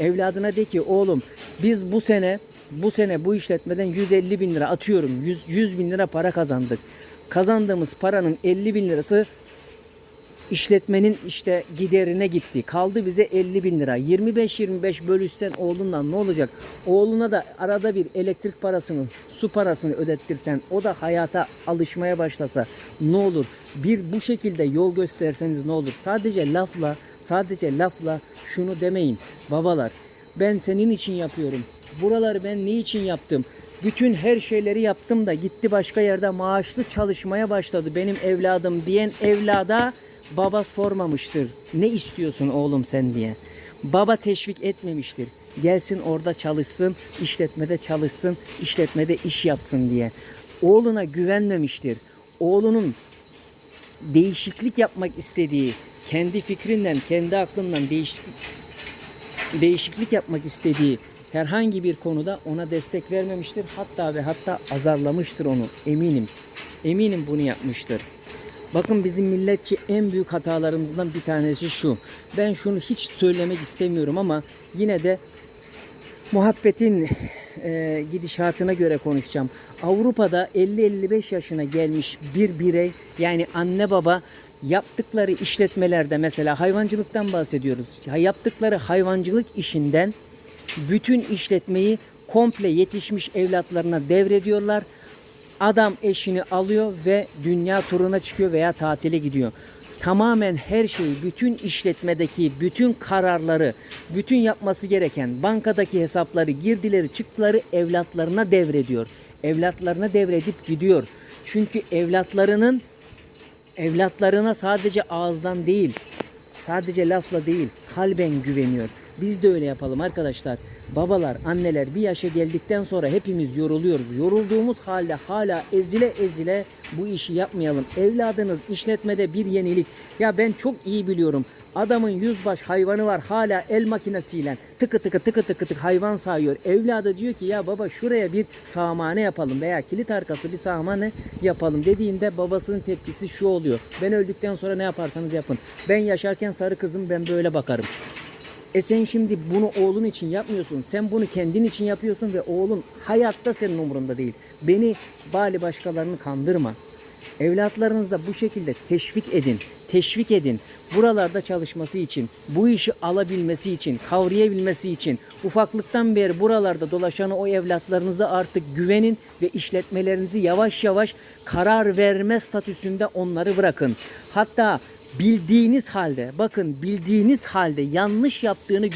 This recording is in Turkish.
Evladına de ki oğlum biz bu sene bu sene bu işletmeden 150 bin lira atıyorum 100, 100 bin lira para kazandık. Kazandığımız paranın 50 bin lirası işletmenin işte giderine gitti. Kaldı bize 50 bin lira. 25-25 bölüşsen oğlundan ne olacak? Oğluna da arada bir elektrik parasını, su parasını ödettirsen, o da hayata alışmaya başlasa ne olur? Bir bu şekilde yol gösterseniz ne olur? Sadece lafla, sadece lafla şunu demeyin. Babalar, ben senin için yapıyorum. Buraları ben ne için yaptım? Bütün her şeyleri yaptım da gitti başka yerde maaşlı çalışmaya başladı benim evladım diyen evlada baba sormamıştır. Ne istiyorsun oğlum sen diye. Baba teşvik etmemiştir. Gelsin orada çalışsın, işletmede çalışsın, işletmede iş yapsın diye. Oğluna güvenmemiştir. Oğlunun değişiklik yapmak istediği, kendi fikrinden, kendi aklından değişiklik değişiklik yapmak istediği herhangi bir konuda ona destek vermemiştir. Hatta ve hatta azarlamıştır onu. Eminim. Eminim bunu yapmıştır. Bakın bizim milletçi en büyük hatalarımızdan bir tanesi şu. Ben şunu hiç söylemek istemiyorum ama yine de muhabbetin e, gidişatına göre konuşacağım. Avrupa'da 50-55 yaşına gelmiş bir birey yani anne baba yaptıkları işletmelerde mesela hayvancılıktan bahsediyoruz. Ya Yaptıkları hayvancılık işinden bütün işletmeyi komple yetişmiş evlatlarına devrediyorlar. Adam eşini alıyor ve dünya turuna çıkıyor veya tatile gidiyor. Tamamen her şeyi, bütün işletmedeki bütün kararları, bütün yapması gereken bankadaki hesapları, girdileri, çıktıları evlatlarına devrediyor. Evlatlarına devredip gidiyor. Çünkü evlatlarının evlatlarına sadece ağızdan değil, sadece lafla değil, kalben güveniyor. Biz de öyle yapalım arkadaşlar. Babalar, anneler bir yaşa geldikten sonra hepimiz yoruluyoruz. Yorulduğumuz halde hala ezile ezile bu işi yapmayalım. Evladınız işletmede bir yenilik. Ya ben çok iyi biliyorum. Adamın yüzbaş hayvanı var hala el makinesiyle tıkı tıkı tıkı tıkı tık hayvan sağıyor. Evladı diyor ki ya baba şuraya bir sağmane yapalım veya kilit arkası bir sağmane yapalım dediğinde babasının tepkisi şu oluyor. Ben öldükten sonra ne yaparsanız yapın. Ben yaşarken sarı kızım ben böyle bakarım. E sen şimdi bunu oğlun için yapmıyorsun. Sen bunu kendin için yapıyorsun ve oğlun hayatta senin umurunda değil. Beni bali başkalarını kandırma. Evlatlarınıza bu şekilde teşvik edin. Teşvik edin. Buralarda çalışması için, bu işi alabilmesi için, kavrayabilmesi için ufaklıktan beri buralarda dolaşan o evlatlarınıza artık güvenin ve işletmelerinizi yavaş yavaş karar verme statüsünde onları bırakın. Hatta bildiğiniz halde bakın bildiğiniz halde yanlış yaptığını